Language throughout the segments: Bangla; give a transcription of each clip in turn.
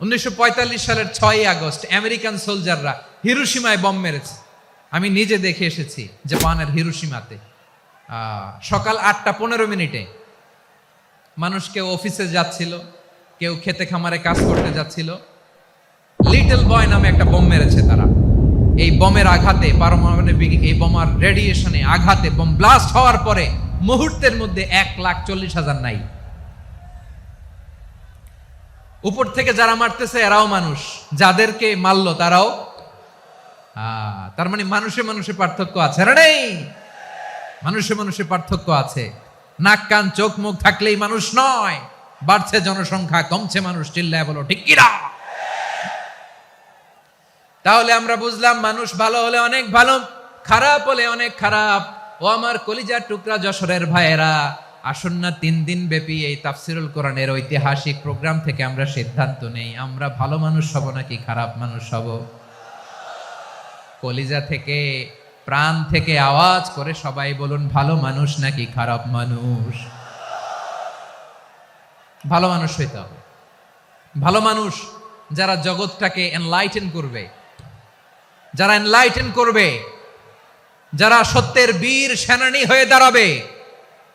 উনিশশো পঁয়তাল্লিশ সালের ছয়ই আগস্ট আমেরিকান সোলজাররা হিরোসীমায় বম মেরেছে। আমি নিজে দেখে এসেছি জাপানের হিরোসীমাতে সকাল আটটা পনেরো মিনিটে মানুষ কেউ অফিসে যাচ্ছিল, কেউ খেতে খামারে কাজ করতে যাচ্ছিল। লিটল বয় নামে একটা বোম মেরেছে তারা। এই বোমের আঘাতে, পারমাণবিক এই বোমার রেডিয়েশনে আঘাতে, বোম ব্লাস্ট হওয়ার পরে মুহূর্তের মধ্যে এক লাখ চল্লিশ হাজার নাই। উপর থেকে যারা মারতেছে, এরাও মানুষ। যাদেরকে মারলো, তারাও তার মানে মানুষে মানুষে পার্থক্য আছে রে নেই? মানুষে মানুষে পার্থক্য আছে। নাক, কান, চোখ, মুখ থাকলেই মানুষ নয়। বাড়ছে জনসংখ্যা, কমছে মানুষ, চিল্লায় বলো, ঠিক কিনা তাহলে আমরা বুঝলাম মানুষ ভালো হলে অনেক ভালো, খারাপ হলে অনেক খারাপ। ও আমার কলিজার টুকরা যশোরের ভাইয়েরা। আসন্ন তিন দিন ব্যাপী এই তাফসিরুল কোরআনের ঐতিহাসিক প্রোগ্রাম থেকে আমরা সিদ্ধান্ত নেই। আমরা ভালো মানুষ হব নাকি খারাপ মানুষ হব? কলিজা থেকে, প্রাণ থেকে আওয়াজ করে সবাই বলুন, ভালো মানুষ নাকি খারাপ মানুষ? ভালো মানুষ হইতে হবে। ভালো মানুষ যারা জগৎটাকে এনলাইটেন করবে, যারা এনলাইটেন করবে, যারা সত্যের বীর সেনানী হয়ে দাঁড়াবে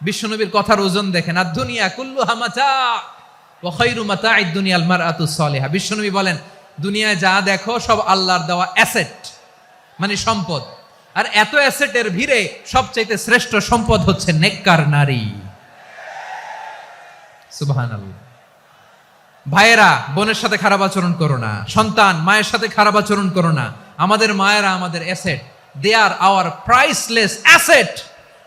বিশ্বনবীর কথার ওজন দেখেন আর দুনিয়া কুল্লু হামাচা ও খৈরু মাতা দুনিয়াল মার আতু সলেহা। বিশ্বনবী বলেন, দুনিয়ায় যা দেখো সব আল্লাহর দেওয়া অ্যাসেট মানে সম্পদ। আর এত অ্যাসেটের ভিড়ে সবচাইতে শ্রেষ্ঠ সম্পদ হচ্ছে নেককার নারী। সুবহান ভাইয়েরা, বোনের সাথে খারাপ আচরণ করো না। সন্তান, মায়ের সাথে খারাপ আচরণ করো না। আমাদের মায়েরা আমাদের asset. They are our priceless asset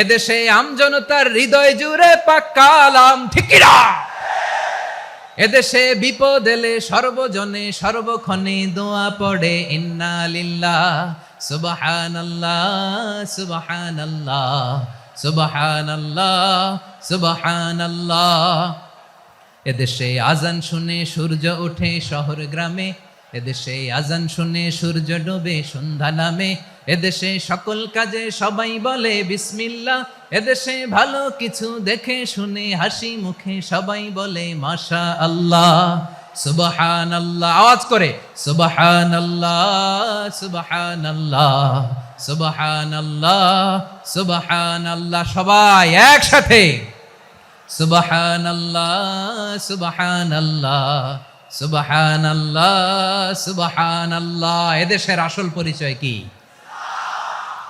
এদেশে আমজনতার হৃদয় জুড়ে পাক্কালাম ঠিকিরা এদেশে বিপদ এলে সর্বজনে সর্বক্ষণে দোয়া পড়ে, ইন্না লিল্লাহ, সুবহানাল্লাহ সুবহানাল্লাহ সুবহানাল্লাহ সুবহানাল্লাহ। এদেশে আজান শুনে সূর্য ওঠে শহর গ্রামে, এদেশে আজান শুনে সূর্য ডোবে সন্ধ্যা নামে এদেশে সকল কাজে সবাই বলে বিসমিল্লা এদেশে ভালো কিছু দেখে শুনে হাসি মুখে সবাই বলে মাশা আল্লাহ সুবহান আল্লাহ আওয়াজ করে সুবহান আল্লাহ সুবহান আল্লাহ সুবহান আল্লাহ সুবহান আল্লাহ সবাই একসাথে সুবহান আল্লাহ সুবহান আল্লাহ সুবহান আল্লাহ সুবহান আল্লাহ এদেশের আসল পরিচয় কি?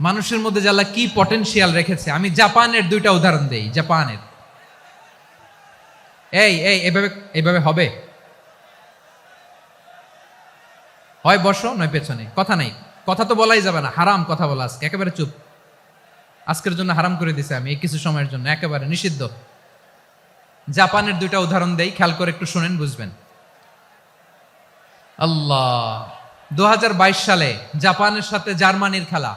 মানুষের মধ্যে যারা কি পটেনশিয়াল রেখেছে, আমি জাপানের দুইটা উদাহরণ দেই, জাপানের। এই এই, এভাবে এভাবে হবে। হয় বসো, নয় পেছনে। কথা নাই। কথা তো বলাই যাবে না, হারাম কথা বলা আজকে, একেবারে চুপ। আজকের জন্য হারাম করে দিছে আমি, এই কিছু সময়ের জন্য, একেবারে নিষিদ্ধ। জাপানের দুইটা উদাহরণ দেই, খেয়াল করে একটু শুনেন, বুঝবেন। আল্লাহ দু হাজার বাইশ সালে জাপানের সাথে জার্মানির খেলা।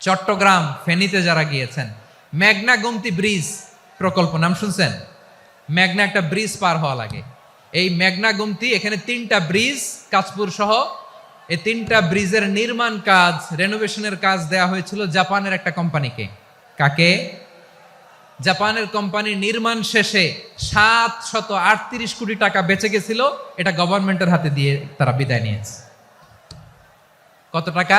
চট্টগ্রাম ফেনীতে যারা গিয়েছেন, মেঘনা গুমতি ব্রিজ প্রকল্প, নাম শুনছেন? মেঘনা একটা ব্রিজ পার হওয়া লাগে। এই মেঘনা গুমতি, এখানে তিনটা ব্রিজ কাজপুর সহ, এই তিনটা ব্রিজের নির্মাণ কাজ রেনোভেশনের কাজ দেয়া হয়েছিল জাপানের একটা কোম্পানিকে। কাকে? জাপানের কোম্পানির নির্মাণ শেষে সাত শত আটত্রিশ কোটি টাকা বেঁচে গেছিল, এটা গভর্নমেন্টের হাতে দিয়ে তারা বিদায় নিয়েছে। কত টাকা?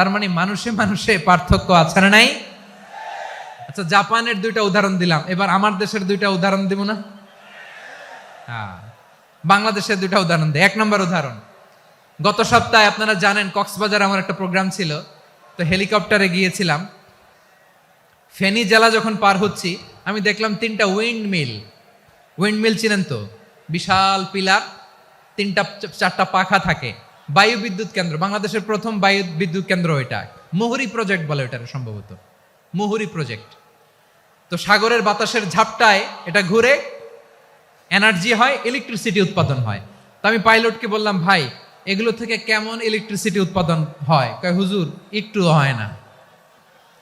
তার মানে মানুষে মানুষে পার্থক্য আছে না নাই? আচ্ছা জাপানের দুইটা উদাহরণ দিলাম। এবার আমার দেশের দুইটা উদাহরণ দিব না? হ্যাঁ বাংলাদেশের দুইটা উদাহরণ দিই এক নম্বর উদাহরণ। গত সপ্তাহে আপনারা জানেন, কক্সবাজার আমার একটা প্রোগ্রাম ছিল। তো হেলিকপ্টারে গিয়েছিলাম। ফেনী জেলা যখন পার হচ্ছি, আমি দেখলাম তিনটা উইন্ড মিল উইন্ড মিল চিনেন তো? বিশাল পিলার, তিনটা, চারটা পাখা থাকে। বায়ু বিদ্যুৎ কেন্দ্র, বাংলাদেশের প্রথম বায়ু বিদ্যুৎ কেন্দ্র এটা। মুহুরি প্রজেক্ট বলে এটা সম্ভবত। মুহুরি প্রজেক্ট। তো সাগরের বাতাসের ঝাপটায় এটা ঘুরে এনার্জি হয়, ইলেকট্রিসিটি উৎপাদন হয়। তো আমি পাইলটকে বললাম, ভাই, এগুলো থেকে কেমন ইলেকট্রিসিটি উৎপাদন হয়? কয়, হুজুর, একটু হয় না।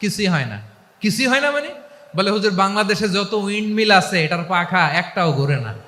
কিছুই হয় না। কিছুই হয় না মানে? বলে, হুজুর, বাংলাদেশে যত উইন্ড মিল আছে, এটার পাখা একটাও ঘুরে না।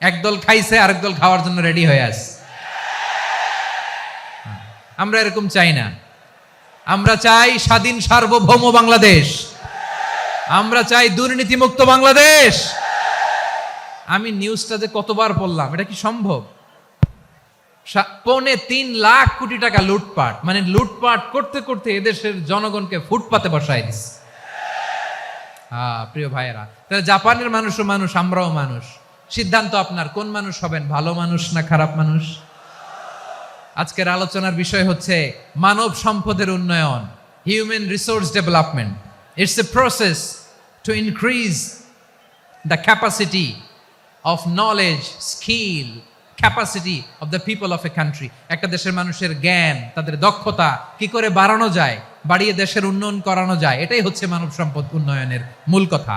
একদল খাইছে, আরেক দল খাওয়ার জন্য রেডি হয়ে আস আমরা এরকম চাই না। আমরা চাই স্বাধীন সার্বভৌম বাংলাদেশ। আমরা চাই দুর্নীতিমুক্ত বাংলাদেশ। আমি নিউজটা যে কতবার পড়লাম, এটা কি সম্ভব? পৌনে তিন লাখ কোটি টাকা লুটপাট মানে লুটপাট করতে করতে এদেশের জনগণকে ফুটপাতে বসায় দিস প্রিয় ভাইয়েরা, তাহলে জাপানের মানুষও মানুষ, আমরাও মানুষ। সিদ্ধান্ত আপনার। কোন মানুষ হবেন? ভালো মানুষ না খারাপ মানুষ? আজকের আলোচনার বিষয় হচ্ছে মানব সম্পদের উন্নয়ন human resource development it's a process to increase the capacity of knowledge skill capacity of the people of a country একটা দেশের মানুষের জ্ঞান, তাদের দক্ষতা কি করে বাড়ানো যায়? বাড়িয়ে দেশের উন্নয়ন করানো যায়? এটাই হচ্ছে মানব সম্পদ উন্নয়নের মূল কথা।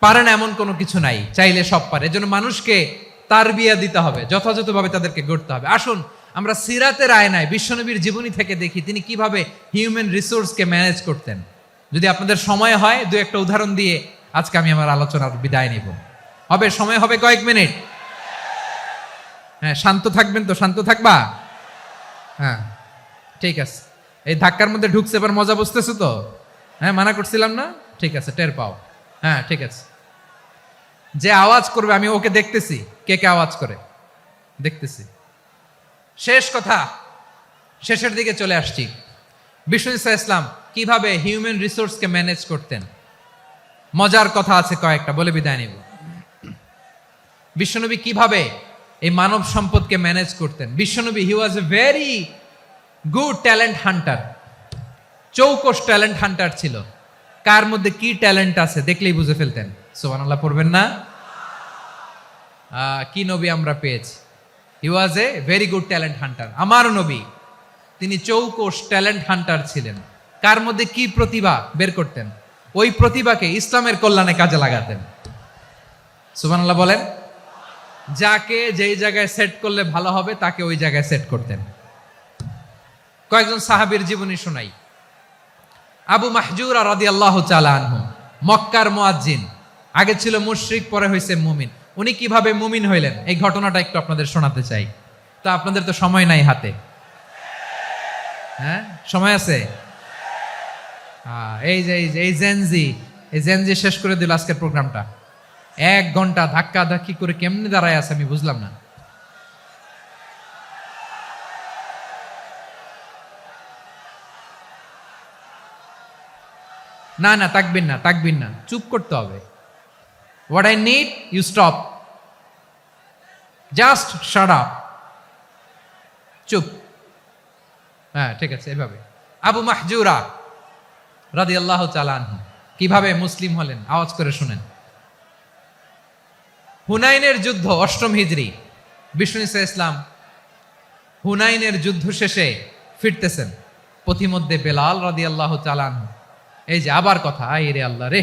পারে না এমন কোনো কিছু নাই, চাইলে সব পারে। এজন্য মানুষকে তার বিয়া দিতে হবে, যথাযথভাবে তাদেরকে গড়তে হবে। আসুন, আমরা সিরাতের আয়নায় বিশ্বনবীর জীবনী থেকে দেখি তিনি কীভাবে হিউম্যান রিসোর্সকে ম্যানেজ করতেন। যদি আপনাদের সময় হয়, দু একটা উদাহরণ দিয়ে আজকে আমি আমার আলোচনার বিদায় নিব। হবে, সময় হবে কয়েক মিনিট। হ্যাঁ শান্ত থাকবেন তো, শান্ত থাকবা? হ্যাঁ ঠিক আছে। এই ধাক্কার মধ্যে ঢুকছে, এবার মজা বুঝতেছো তো? হ্যাঁ মানা করছিলাম না? ঠিক আছে, টের পাও। হ্যাঁ ঠিক আছে। যে আওয়াজ করবে, আমি ওকে দেখতেছি। কে কে আওয়াজ করে? দেখতেছি। শেষ কথা, শেষের দিকে চলে আসছি। বিষ্ণু ইসা ইসলাম, কীভাবে হিউম্যান রিসোর্সকে ম্যানেজ করতেন? মজার কথা আছে কয়েকটা, বলে বিদায় নিব। বিশ্বনবী কীভাবে এই মানব সম্পদকে ম্যানেজ করতেন? বিশ্বনবী he was a very good talent hunter চৌকস talent hunter ছিল। কার মধ্যে কি ট্যালেন্ট আছে, দেখলেই বুঝে ফেলতেন। সোহান আল্লাহ পড়বেন না? কি নবী আমরা পেয়েছি? He was a very good talent hunter আমার নবী, তিনি চৌকস ট্যালেন্ট হান্টার ছিলেন। কার মধ্যে কি প্রতিভা বের করতেন? ওই প্রতিভাকে ইসলামের কল্যাণে কাজে লাগাতেন। সুবহানাল্লাহ বলেন, যাকে যেই জায়গায় সেট করলে ভালো হবে, তাকে ওই জায়গায় সেট করতেন। কয়েকজন সাহাবীর জীবনী শোনাই। আবু মাহজুর রাদি আল্লাহ আনহু, মক্কার মুয়াজ্জিন। আগে ছিল মুশরিক, পরে হয়েছে মুমিন। উনি কীভাবে মুমিন হইলেন? এই ঘটনাটা একটু আপনাদের শোনাতে চাই। তো আপনাদের তো সময় নাই হাতে। হ্যাঁ? সময় আছে? এই যে এই যে, এই জেনজি এই জেনজি শেষ করে দিল আজকের প্রোগ্রামটা। এক ঘণ্টা ধাক্কা ধাক্কি করে কেমনে দাঁড়ায় আছে আমি বুঝলাম না। না না তাকবিন না তাকবিন না। চুপ করতে হবে। What I need you stop just shut up চুপ। হ্যাঁ ঠিক আছে, এভাবে। আবু মাহজুরা রাদি আল্লাহ চালানহু কীভাবে মুসলিম হলেন? আওয়াজ করে শুনেন। হুনাইনের যুদ্ধ, অষ্টম হিজরি। বিষ্ণু ইসা ইসলাম হুনাইনের যুদ্ধ শেষে ফিরতেছেন। পথিমধ্যে বেলাল রাদি আল্লাহ চালান এই যে আবার কথা আই রে আল্লাহ রে।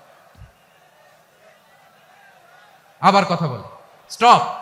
আবার কথা বলে। স্টপ।